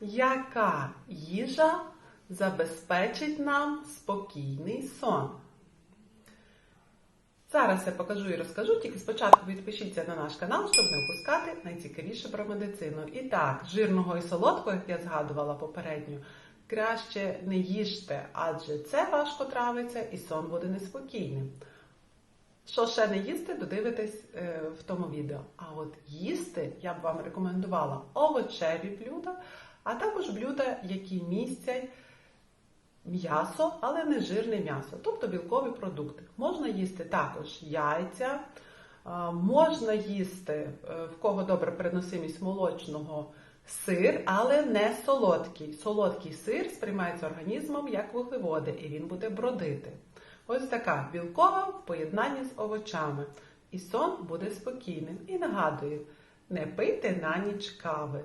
яка їжа забезпечить нам спокійний сон? Зараз я покажу і розкажу, тільки спочатку підпишіться на наш канал, щоб не опускати найцікавіше про медицину. І так, жирного і солодкого, як я згадувала попередньо, краще не їжте, адже це важко травиться і сон буде неспокійним. Що ще не їсти, додивитесь е, в тому відео. А от їсти я б вам рекомендувала овочеві блюда, а також блюда, які містять м'ясо, але не жирне м'ясо, тобто білкові продукти. Можна їсти також яйця, можна їсти, е, в кого добра переносимість молочного сир, але не солодкий. Солодкий сир сприймається організмом як вуглеводи, і він буде бродити. Ось така білкова в поєднанні з овочами. І сон буде спокійним. І нагадую, не пийте на ніч кави.